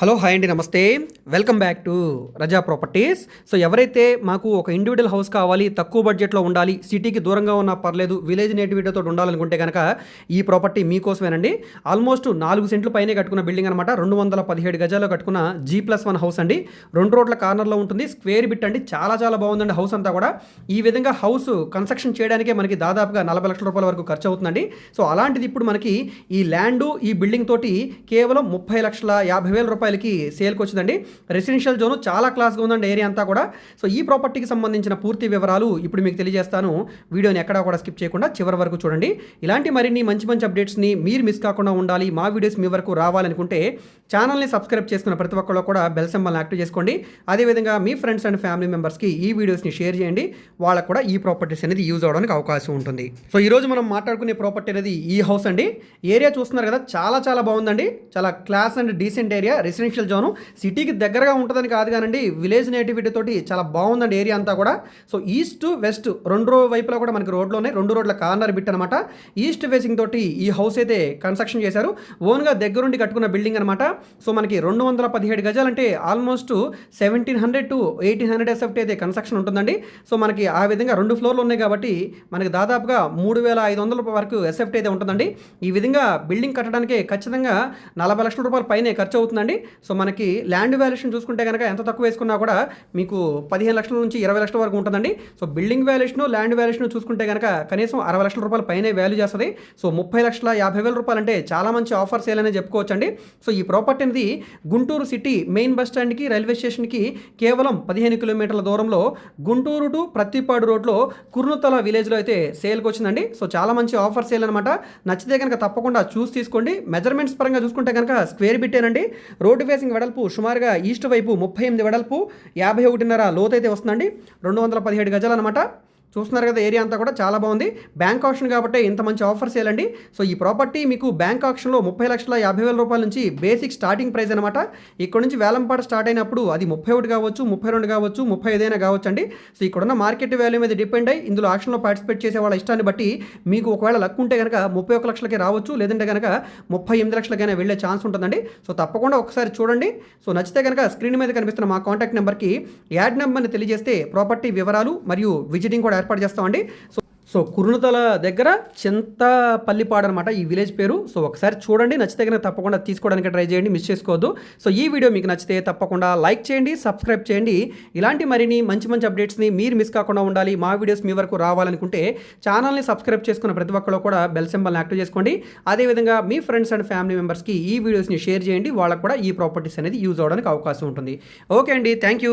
Hello hi అండి నమస్తే. Welcome back to Raza properties so ఎవరైతే మాకు ఒక ఇండివిజువల్ హౌస్ కావాలి తక్కువ బడ్జెట్లో ఉండాలి సిటీకి దూరంగా ఉన్నా పర్లేదు విలేజ్ నేటివిటీతో ఉండాలనుకుంటే కనుక ఈ ప్రాపర్టీ మీకోసమేనండి. ఆల్మోస్ట్ నాలుగు సెంట్లు పైనే కట్టుకున్న బిల్డింగ్ అనమాట రెండు వందల పదిహేడు గజాల్లో కట్టుకున్న జీ ప్లస్ వన్ హౌస్ అండి. రెండు రోడ్ల కార్నర్లో ఉంటుంది. స్క్వేర్ బిట్ అండి. చాలా చాలా బాగుందండి హౌస్ అంతా కూడా. ఈ విధంగా హౌస్ కన్స్ట్రక్షన్ చేయడానికే మనకి దాదాపుగా నలభై లక్షల రూపాయల వరకు ఖర్చు అవుతుందండి సో అలాంటిది ఇప్పుడు మనకి ఈ ల్యాండ్ ఈ బిల్డింగ్ తోటి కేవలం ముప్పై లక్షల యాభై వేల రూపాయలు రూపాయలకి సేల్కి వచ్చిందండి. రెసిడెన్షియల్ జోన్ చాలా క్లాస్గా ఉందండి ఏరియా అంతా కూడా. సో ఈ ప్రాపర్టీకి సంబంధించిన పూర్తి వివరాలు ఇప్పుడు మీకు తెలియజేస్తాను. వీడియోని ఎక్కడా కూడా స్కిప్ చేయకుండా చివరి వరకు చూడండి. ఇలాంటి మరిన్ని మంచి మంచి అప్డేట్స్ని మీరు మిస్ కాకుండా ఉండాలి. మా వీడియోస్ మీ వరకు రావాలనుకుంటే ఛానల్ని సబ్స్క్రైబ్ చేసుకున్న ప్రతి ఒక్కళ్ళు కూడా బెల్ సింబల్ని యాక్టివ్ చేసుకోండి. అదేవిధంగా మీ ఫ్రెండ్స్ అండ్ ఫ్యామిలీ మెంబర్స్కి ఈ వీడియోస్ని షేర్ చేయండి. వాళ్ళకు కూడా ఈ ప్రాపర్టీస్ అనేది యూజ్ అవడానికి అవకాశం ఉంటుంది. సో ఈరోజు మనం మాట్లాడుకునే ప్రాపర్టీ అనేది ఈ హౌస్ అండి. ఏరియా చూస్తున్నారు కదా చాలా చాలా బాగుందండి. చాలా class and decent area residential zone సిటీకి దగ్గరగా ఉంటుందని కాదు కానండి విలేజ్ నేటివిటీ తోటి చాలా బాగుందండి ఏరియా అంతా కూడా. సో ఈస్ట్ వెస్ట్ రెండు వైపులా కూడా మనకి రోడ్లోనే రెండు రోడ్ల కార్నర్ బిట్ అనమాట ఈస్ట్ ఫేసింగ్ తోటి ఈ హౌస్ అయితే కన్స్ట్రక్షన్ చేశారు. ఓన్గా దగ్గరుండి కట్టుకున్న బిల్డింగ్ అనమాట సో మనకి రెండు వందల పదిహేడు గజాలు అంటే almost seventeen hundred to eighteen hundred SFT అయితే కన్స్ట్రక్షన్ ఉంటుందండి. సో మనకి ఆ విధంగా రెండు ఫ్లోర్లు ఉన్నాయి కాబట్టి మనకి దాదాపుగా మూడు వేల ఐదు వందల వరకు ఎస్ఎఫ్టీ అయితే ఉంటుందండి. ఈ విధంగా బిల్డింగ్ కట్టడానికి ఖచ్చితంగా నలభై లక్షల రూపాయల పైనే ఖర్చు అవుతుందండి. సో మనకి ల్యాండ్ వాల్యుయేషన్ చూసుకుంటే కనుక ఎంత తక్కువ వేసుకున్నా కూడా మీకు పదిహేను లక్షల నుంచి ఇరవై లక్షల వరకు ఉంటుందండి. So building valuation land valuation చూసుకుంటే కనుక కనీసం అరవై లక్షల రూపాయలు పైనే వాల్యూ చేస్తుంది. సో ముప్పై లక్షల యాభై వేల రూపాయలు అంటే చాలా మంచి ఆఫర్ సేల్ అనేది చెప్పుకోవచ్చు అండి సో ఈ ప్రాపర్టీ అనేది గుంటూరు సిటీ మెయిన్ బస్ స్టాండ్కి రైల్వే స్టేషన్కి కేవలం పదిహేను కిలోమీటర్ల దూరంలో గుంటూరు టు ప్రత్తిపాడు రోడ్లో కుర్నుతల విలేజ్లో అయితే సేల్కి వచ్చిందండి. సో చాలా మంచి ఆఫర్ సేల్ అనమాట నచ్చితే కనుక తప్పకుండా చూసి తీసుకోండి. మెజర్మెంట్స్ పరంగా చూసుకుంటే కనుక స్క్వేర్ బిట్టేనండి రోడ్డు ఫేసింగ్ వెడల్పు సుమారుగా ఈస్ట్ వైపు ముప్పై ఎనిమిది వెడల్పు యాభై ఒకటిన్నర లోతైతే వస్తుందండి. రెండు వందల పదిహేడు గజాలు అనమాట చూస్తున్నారు కదా ఏరియా అంతా కూడా చాలా బాగుంది. బ్యాంక్ ఆప్షన్ కాబట్టి ఇంత మంచి ఆఫర్స్ వేయాలండి సో ఈ ప్రాపర్టీ మీకు బ్యాంక్ ఆప్షన్లో ముప్పై లక్షల యాభై వేల రూపాయల నుంచి బేసిక్ స్టార్టింగ్ ప్రైస్ అనమాట ఇక్కడ నుంచి వేలంపాట స్టార్ట్ అయినప్పుడు అది ముప్పై ఒకటి కావచ్చు ముప్పై రెండు కావచ్చు ముప్పై ఐదైనా కావచ్చు అండి సో ఇక్కడున్న మార్కెట్ వాల్యూ మీద డిపెండ్ అయ్యి ఇందులో ఆప్షన్లో పార్టిసిపేట్ చేసే వాళ్ళ ఇష్టాన్ని బట్టి మీకు ఒకవేళ లక్ ఉంటే కనుక ముప్పై ఒక లక్షలకి రావచ్చు లేదంటే కనుక ముప్పై ఎనిమిది లక్షలకైనా వెళ్ళే ఛాన్స్ ఉంటుందండి. సో తప్పకుండా ఒకసారి చూడండి. సో నచ్చితే కనుక స్క్రీన్ మీద కనిపిస్తున్న మా కాంటాక్ట్ నెంబర్కి యాడ్ నెంబర్ని తెలియజేస్తే ప్రాపర్టీ వివరాలు మరియు విజిటింగ్ కూడా కూడా ఏర్పాటు చేస్తామండి. సో సో కురునుతల దగ్గర చింతపల్లిపాడు అనమాట ఈ విలేజ్ పేరు. సో ఒకసారి చూడండి. నచ్చితే కనుక తప్పకుండా తీసుకోవడానికి ట్రై చేయండి. మిస్ చేసుకోవద్దు. సో ఈ వీడియో మీకు నచ్చితే తప్పకుండా లైక్ చేయండి సబ్స్క్రైబ్ చేయండి. ఇలాంటి మరిన్ని మంచి మంచి అప్డేట్స్ని మీరు మిస్ కాకుండా ఉండాలి. మా వీడియోస్ మీ వరకు రావాలనుకుంటే ఛానల్ని సబ్స్క్రైబ్ చేసుకున్న ప్రతి ఒక్కరు కూడా బెల్ సింబల్ని యాక్టివ్ చేసుకోండి. అదేవిధంగా మీ ఫ్రెండ్స్ అండ్ ఫ్యామిలీ మెంబర్స్కి ఈ వీడియోస్ని షేర్ చేయండి. వాళ్ళకు కూడా ఈ ప్రాపర్టీస్ అనేది యూజ్ అవడానికి అవకాశం ఉంటుంది. ఓకే అండి. Thank you.